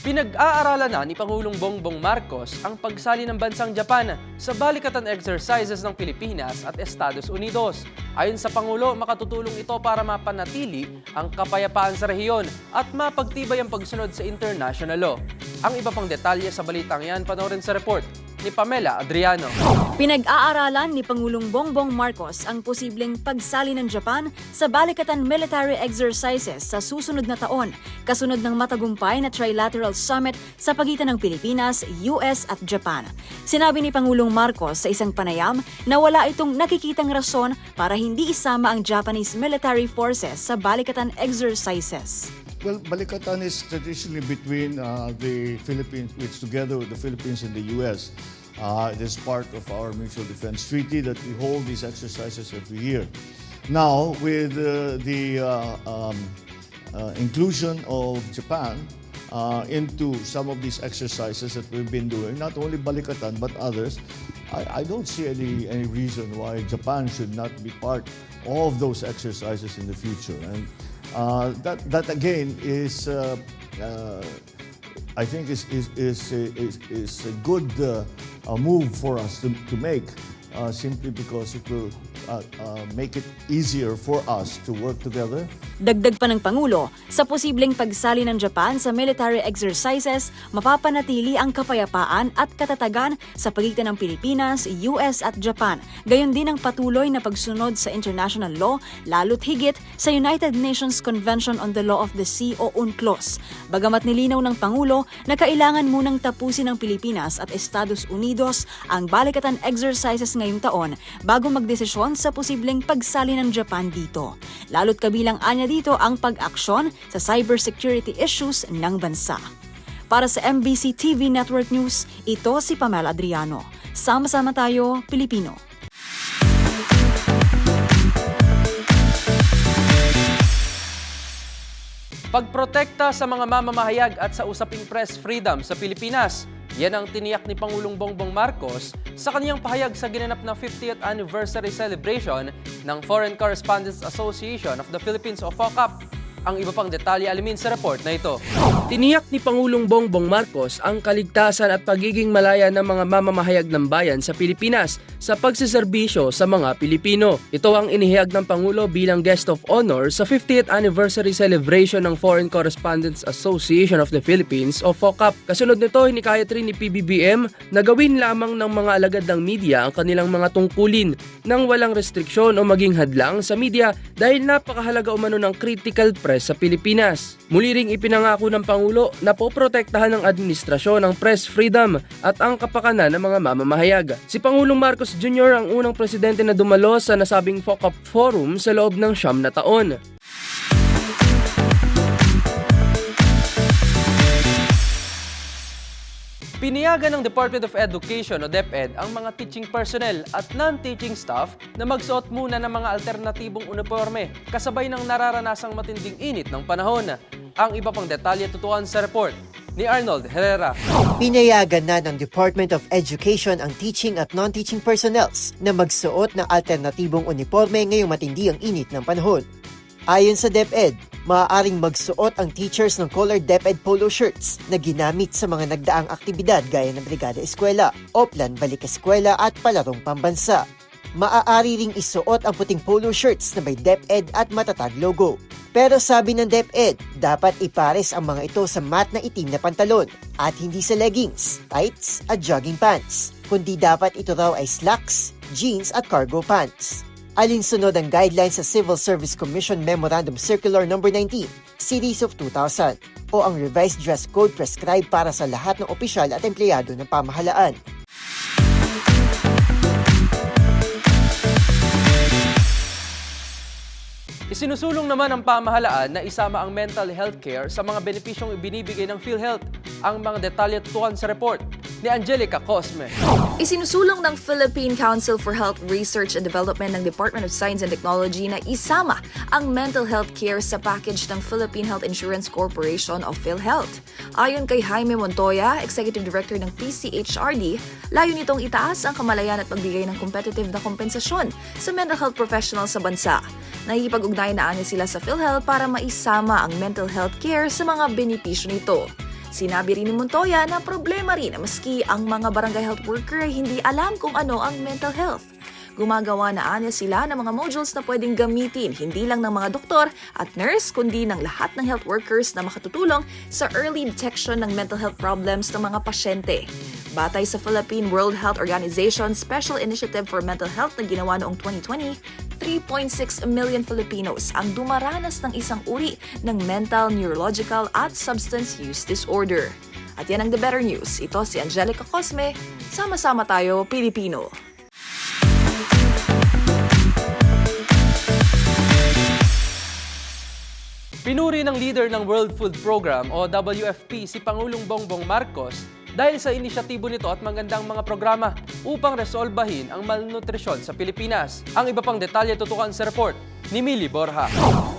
Pinag-aaralan na ni Pangulong Bongbong Marcos ang pagsali ng bansang Japan sa balikatan exercises ng Pilipinas at Estados Unidos. Ayon sa Pangulo, makatutulong ito para mapanatili ang kapayapaan sa rehiyon at mapagtibay ang pagsunod sa international law. Ang iba pang detalye sa balitang yan, panoorin sa report ni Pamela Adriano. Pinag-aaralan ni Pangulong Bongbong Marcos ang posibleng pagsali ng Japan sa balikatan military exercises sa susunod na taon, kasunod ng matagumpay na trilateral summit sa pagitan ng Pilipinas, US at Japan. Sinabi ni Pangulong Marcos sa isang panayam na wala itong nakikitang rason para hindi isama ang Japanese military forces sa balikatan exercises. Well, Balikatan is traditionally between uh, the Philippines, which together with the Philippines and the U.S. Uh, it is part of our mutual defense treaty that we hold these exercises every year. Now, with uh, the uh, um, uh, inclusion of Japan uh, into some of these exercises that we've been doing, not only Balikatan but others, I, I don't see any, any reason why Japan should not be part of those exercises in the future. And uh, that, that again is, uh, uh, I think, is, is, is, is, is a good uh, uh, move for us to, to make simply because it will uh, uh, make it easier for us to work together Dagdag pa ng Pangulo, sa posibleng pagsali ng Japan sa military exercises, mapapanatili ang kapayapaan at katatagan sa pagitan ng Pilipinas, US at Japan. Gayon din ang patuloy na pagsunod sa international law, lalo't higit sa United Nations Convention on the Law of the Sea o UNCLOS. Bagamat nilinaw ng Pangulo na kailangan munang tapusin ng Pilipinas at Estados Unidos ang balikatan exercises ngayong taon bago magdesisyon sa posibleng pagsali ng Japan dito. Lalo't kabilang anya dito ang pag-aksyon sa cybersecurity issues ng bansa. Para sa MBC TV Network News, ito si Pamela Adriano. Sama-sama tayo, Pilipino. Pagprotekta sa mga mamamahayag at sa usaping press freedom sa Pilipinas, yan ang tiniyak ni Pangulong Bongbong Marcos sa kanyang pahayag sa ginanap na 50th anniversary celebration ng Foreign Correspondents Association of the Philippines o FOCAP. Ang iba pang detalye alamin sa report na ito. Tiniyak ni Pangulong Bongbong Marcos ang kaligtasan at pagiging malaya ng mga mamamahayag ng bayan sa Pilipinas sa pagsiserbisyo sa mga Pilipino. Ito ang inihayag ng Pangulo bilang guest of honor sa 50th anniversary celebration ng Foreign Correspondents Association of the Philippines o FOCAP. Kasunod nito, hinikayat rin ni PBBM na gawin lamang ng mga alagad ng media ang kanilang mga tungkulin nang walang restriksyon o maging hadlang sa media dahil napakahalaga umano ng critical press sa Pilipinas. Muli ring ipinangako ng Pangulo na poprotektahan ng administrasyon ang press freedom at ang kapakanan ng mga mamamahayag. Si Pangulong Marcos Jr. ang unang presidente na dumalo sa nasabing FOCAP Forum sa loob ng siyam na taon. Piniyagan ng Department of Education o DepEd ang mga teaching personnel at non-teaching staff na magsuot muna ng mga alternatibong uniforme kasabay ng nararanasang matinding init ng panahon. Ang iba pang detalye tutuan sa report ni Arnold Herrera. Pinayagan na ng Department of Education ang teaching at non-teaching personnels na magsuot ng alternatibong uniforme ngayong matindi ang init ng panahon. Ayon sa DepEd, maaaring magsuot ang teachers ng colored DepEd polo shirts na ginamit sa mga nagdaang aktibidad gaya ng Brigada Eskwela, Oplan Balik Eskwela at Palarong Pambansa. Maaari ring isuot ang puting polo shirts na may DepEd at matatag logo. Pero sabi ng DepEd, dapat ipares ang mga ito sa mat na itim na pantalon at hindi sa leggings, tights at jogging pants, kundi dapat ito raw ay slacks, jeans at cargo pants. Alinsunod ang guidelines sa Civil Service Commission Memorandum Circular No. 19, Series of 2000, o ang revised dress code prescribed para sa lahat ng opisyal at empleyado ng pamahalaan. Isinusulong naman ng pamahalaan na isama ang mental health care sa mga benepisyong ibinibigay ng PhilHealth. Ang mga detalye tutukan sa report ni Angelica Cosme. Isinusulong ng Philippine Council for Health Research and Development ng Department of Science and Technology na isama ang mental health care sa package ng Philippine Health Insurance Corporation o PhilHealth. Ayon kay Jaime Montoya, Executive Director ng PCHRD, layo nitong itaas ang kamalayan at pagbigay ng competitive na kompensasyon sa mental health professionals sa bansa. Nakikipag-ugnayan na anya sila sa PhilHealth para maisama ang mental health care sa mga benepisyo nito. Sinabi rin ni Montoya na problema rin maski ang mga barangay health worker hindi alam kung ano ang mental health. Gumagawa na anya sila ng mga modules na pwedeng gamitin hindi lang ng mga doktor at nurse kundi ng lahat ng health workers na makatutulong sa early detection ng mental health problems ng mga pasyente. Batay sa Philippine World Health Organization Special Initiative for Mental Health na ginawa noong 2020, 3.6 million Filipinos ang dumaranas ng isang uri ng mental, neurological at substance use disorder. At yan ang The Better News. Ito si Angelica Cosme. Sama-sama tayo, Pilipino. Pinuri ng leader ng World Food Program o WFP si Pangulong Bongbong Marcos dahil sa inisyatibo nito at magandang mga programa upang resolbahin ang malnutrisyon sa Pilipinas. Ang iba pang detalye tutukan sa report ni Millie Borja.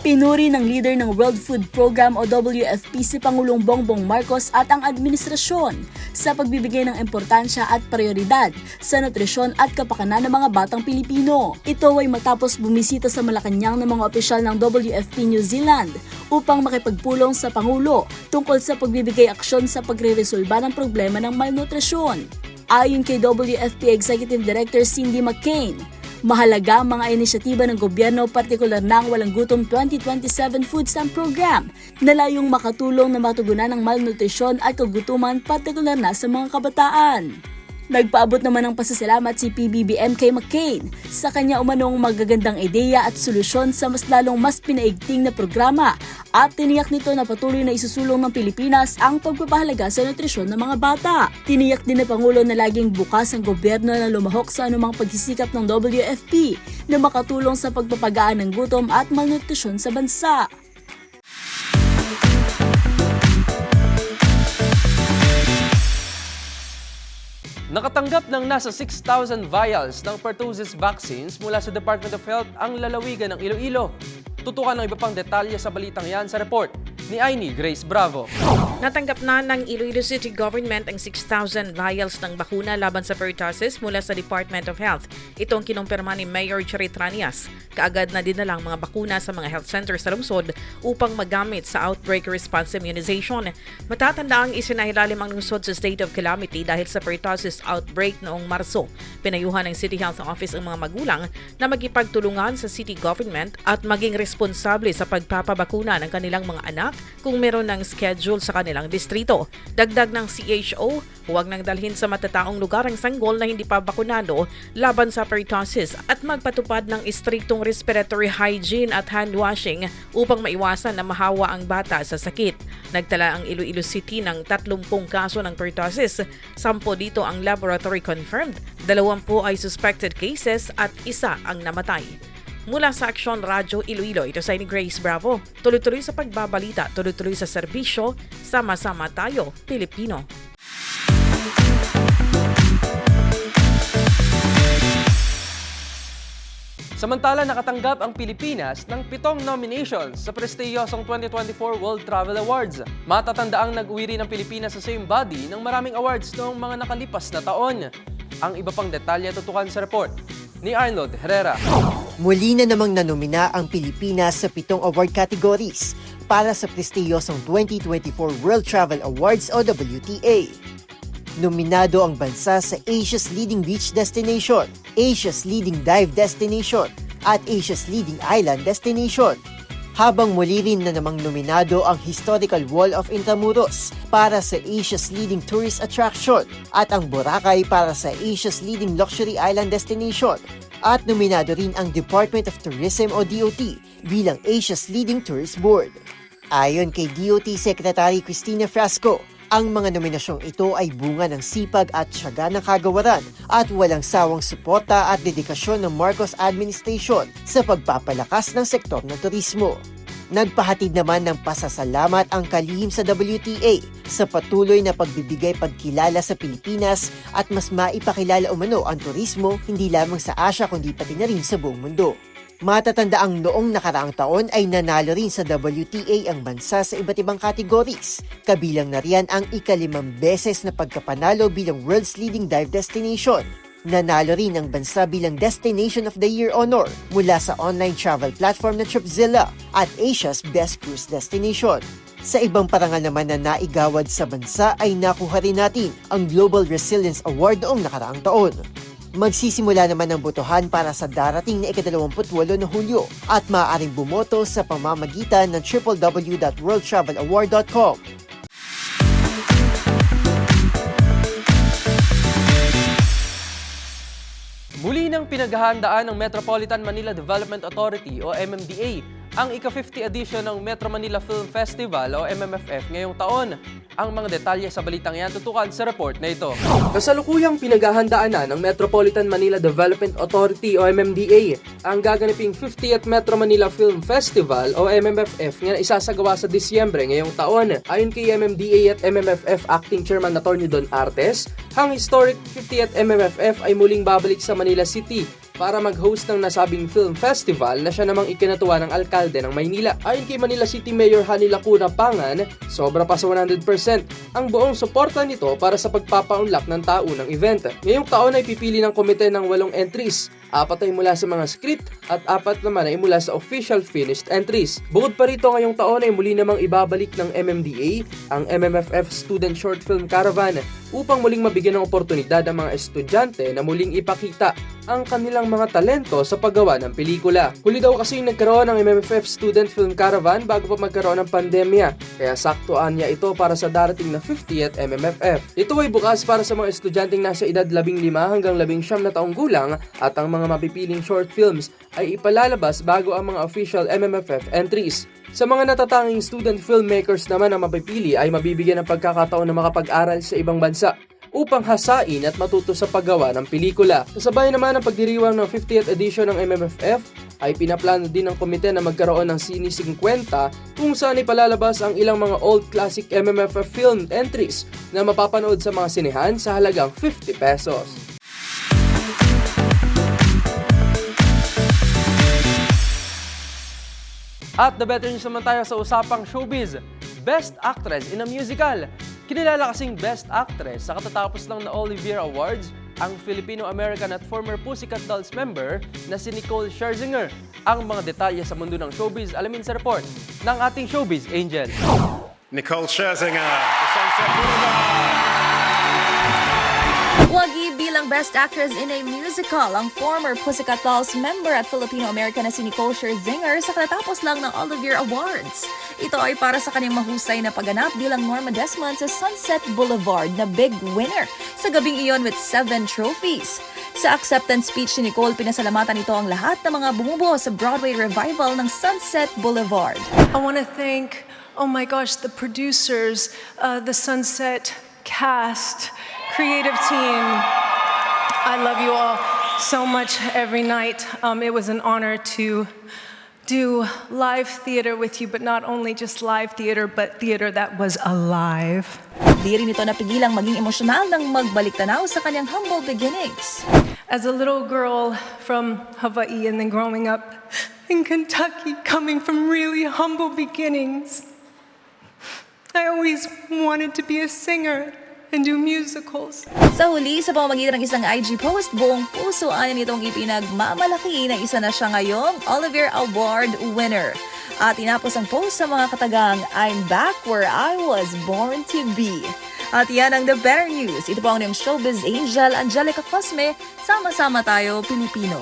Pinuri ng leader ng World Food Program o WFP si Pangulong Bongbong Marcos at ang administrasyon sa pagbibigay ng importansya at prioridad sa nutrisyon at kapakanan ng mga batang Pilipino. Ito ay matapos bumisita sa Malacanang ng mga opisyal ng WFP New Zealand upang makipagpulong sa Pangulo tungkol sa pagbibigay aksyon sa pagre-resolba ng problema ng malnutrisyon. Ayon kay WFP Executive Director Cindy McCain, Mahalaga ang mga inisyatiba ng gobyerno partikular ng Walang Gutom 2027 Food Stamp Program na layong makatulong na matugunan ang malnutrisyon at kagutuman partikular na sa mga kabataan. Nagpaabot naman ng pasasalamat si PBBM kay McCain sa kanya umanong magagandang ideya at solusyon sa mas lalong mas pinaigting na programa at tiniyak nito na patuloy na isusulong ng Pilipinas ang pagpapahalaga sa nutrisyon ng mga bata. Tiniyak din ng Pangulo na laging bukas ang gobyerno na lumahok sa anumang pagsisikap ng WFP na makatulong sa pagpapagaan ng gutom at malnutrisyon sa bansa. Nakatanggap ng nasa 6,000 vials ng pertussis vaccines mula sa Department of Health ang lalawigan ng Iloilo. Tutukan ng iba pang detalye sa balitang yan sa report ni Aini Grace Bravo. Natanggap na ng Iloilo City Government ang 6,000 vials ng bakuna laban sa pertussis mula sa Department of Health. Ito ang kinumpirma ni Mayor Charit Ranias. Kaagad na dinalang mga bakuna sa mga health centers sa lungsod upang magamit sa outbreak response immunization. Matatanda ang isinahilalim ang lungsod sa state of calamity dahil sa pertussis outbreak noong Marso. Pinayuhan ng City Health Office ang mga magulang na magipagtulungan sa city government at maging responsable sa pagpapabakuna ng kanilang mga anak kung meron ng schedule sa kanilang distrito. Dagdag ng CHO, huwag nang dalhin sa matataong lugar ang sanggol na hindi pa bakunado laban sa pertussis at magpatupad ng istriktong respiratory hygiene at hand washing upang maiwasan na mahawa ang bata sa sakit. Nagtala ang Iloilo City ng 30 kaso ng pertussis, 10 dito ang laboratory confirmed, 20 ay suspected cases at isa ang namatay. Mula sa Aksyon Radyo Iloilo, ito sa ni Grace Bravo. Tuloy-tuloy sa pagbabalita, tuloy-tuloy sa serbisyo, sama-sama tayo, Pilipino. Samantala, nakatanggap ang Pilipinas ng pitong nominations sa prestiyosong 2024 World Travel Awards. Matatandaang nag-uwi rin ang Pilipinas sa same body ng maraming awards noong mga nakalipas na taon. Ang iba pang detalye tutukan sa report ni Arnold Herrera. Muli na namang nanomina ang Pilipinas sa pitong award categories para sa prestiyosong 2024 World Travel Awards o WTA. Nominado ang bansa sa Asia's leading beach destination, Asia's leading dive destination, at Asia's leading island destination. Habang muli rin na namang nominado ang Historical Wall of Intramuros para sa Asia's leading tourist attraction at ang Boracay para sa Asia's leading luxury island destination. At nominado rin ang Department of Tourism o DOT bilang Asia's leading tourist board. Ayon kay DOT Secretary Cristina Frasco, ang mga nominasyong ito ay bunga ng sipag at tiyaga ng kagawaran at walang sawang suporta at dedikasyon ng Marcos administration sa pagpapalakas ng sektor ng turismo. Nagpahatid naman ng pasasalamat ang kalihim sa WTA sa patuloy na pagbibigay pagkilala sa Pilipinas at mas maipakilala umano ang turismo hindi lamang sa Asia kundi pati na rin sa buong mundo. Matatanda ang noong nakaraang taon ay nanalo rin sa WTA ang bansa sa iba't ibang categories. Kabilang na riyan ang ikalimang beses na pagkapanalo bilang world's leading dive destination. Nanalo rin ang bansa bilang Destination of the Year honor mula sa online travel platform na Tripzilla at Asia's Best Cruise Destination. Sa ibang parangal naman na naigawad sa bansa ay nakuha rin natin ang Global Resilience Award noong nakaraang taon. Magsisimula naman ang botohan para sa darating na ika-28 na Hulyo at maaaring bumoto sa pamamagitan ng www.worldtravelaward.com. Muli nang pinaghahandaan ng Metropolitan Manila Development Authority o MMDA ang ika-50 edition ng Metro Manila Film Festival o MMFF ngayong taon. Ang mga detalye sa balitang yan tutukan sa report na ito. Kasalukuyang pinaghahandaan na ng Metropolitan Manila Development Authority o MMDA ang gaganaping 50th Metro Manila Film Festival o MMFF nga isasagawa sa Disyembre ngayong taon. Ayon kay MMDA at MMFF Acting Chairman Atty. Don Artes, ang historic 50th MMFF ay muling babalik sa Manila City para mag-host ng nasabing film festival na siya namang ikinatuwa ng alkalde ng Maynila. Ayon kay Manila City Mayor Hani Lacuna Pangan, sobra pa sa 100% ang buong suporta nito para sa pagpapaunlak ng tao ng event. Ngayong taon ay pipili ng komite ng walong entries, apat ay mula sa mga script at apat naman ay mula sa official finished entries. Bukod pa rito ngayong taon ay muli namang ibabalik ng MMDA ang MMFF Student Short Film Caravan upang muling mabigyan ng oportunidad ang mga estudyante na muling ipakita ang kanilang mga talento sa paggawa ng pelikula. Huli daw kasi nagkaroon ng MMFF Student Film Caravan bago pa magkaroon ng pandemya, kaya saktuan niya ito para sa darating na 50th MMFF. Ito ay bukas para sa mga estudyanteng nasa edad 15 hanggang 19 na taong gulang at ang mga mapipiling short films ay ipalalabas bago ang mga official MMFF entries. Sa mga natatanging student filmmakers naman ang mapipili ay mabibigyan ng pagkakataon na makapag-aral sa ibang bansa upang hasain at matuto sa paggawa ng pelikula. Kasabay naman ang pagdiriwang ng 50th edition ng MMFF ay pinaplano din ng komite na magkaroon ng Sini 50 kung saan ipalalabas ang ilang mga old classic MMFF film entries na mapapanood sa mga sinehan sa halagang 50 pesos. At the better news naman tayo sa usapang showbiz. Best Actress in a Musical. Kinilala kasing Best Actress sa katatapos lang na Olivier Awards ang Filipino-American at former Pussycat Dolls member na si Nicole Scherzinger. Ang mga detalye sa mundo ng showbiz alamin sa report ng ating showbiz angel. Nicole Scherzinger, Sunset Boulevard. Bilang Best Actress in a Musical ang former Pussycat Dolls member at Filipino-American na si Nicole Scherzinger sa katatapos lang ng Olivier Awards. Ito ay para sa kanyang mahusay na pagganap bilang Norma Desmond sa Sunset Boulevard na big winner sa gabing iyon with seven trophies. Sa acceptance speech ni Nicole, pinasalamatan ito ang lahat ng mga bumubuo sa Broadway revival ng Sunset Boulevard. I want to thank, oh my gosh, the producers, uh, the Sunset cast, creative team. I love you all so much every night. Um, it was an honor to do live theater with you, but not only just live theater, but theater that was alive. Di rin ito napigilang maging emosyonal nang magbalik tanaw sa kanyang humble beginnings. As a little girl from Hawaii and then growing up in Kentucky, coming from really humble beginnings, I always wanted to be a singer. And do musicals. Sa huli, sa pamamagitan ng isang IG post, buong puso ay nitong ipinagmamalaki na isa na siya ngayong Oliver Award winner. At tinapos ang post sa mga katagang, I'm back where I was born to be. At yan ang The Better News. Ito po ang inyong showbiz angel, Angelica Cosme. Sama-sama tayo, Pilipino.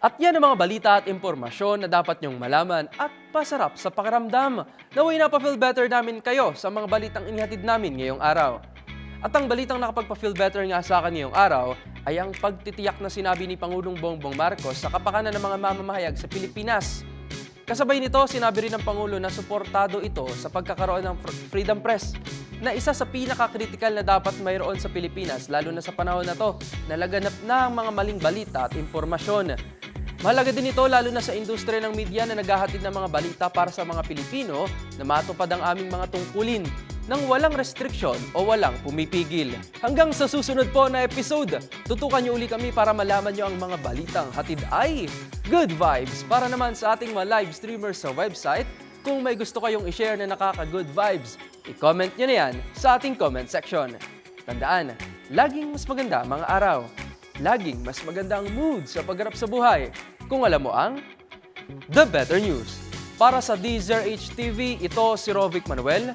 At yan ang mga balita at impormasyon na dapat niyong malaman at pasarap sa pakiramdam. Naway napafeel better namin kayo sa mga balitang inihatid namin ngayong araw. At ang balitang nakapagpa-feel better nga sa akin ngayong araw ay ang pagtitiyak na sinabi ni Pangulong Bongbong Marcos sa kapakanan ng mga mamamahayag sa Pilipinas. Kasabay nito, sinabi rin ng Pangulo na suportado ito sa pagkakaroon ng fr- freedom press na isa sa pinaka-critical na dapat mayroon sa Pilipinas lalo na sa panahon na to na laganap na ang mga maling balita at impormasyon. Mahalaga din ito lalo na sa industriya ng media na naghahatid ng mga balita para sa mga Pilipino na matupad ang aming mga tungkulin nang walang restriksyon o walang pumipigil. Hanggang sa susunod po na episode, tutukan niyo uli kami para malaman niyo ang mga balitang hatid ay good vibes para naman sa ating mga live streamers sa website. Kung may gusto kayong i-share na nakaka-good vibes, i-comment niyo na yan sa ating comment section. Tandaan, laging mas maganda mga araw. Laging mas maganda ang mood sa pagharap sa buhay kung alam mo ang The Better News. Para sa Deezer HTV, ito si Rovic Manuel.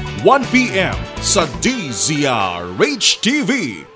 1pm sa DZRH TV.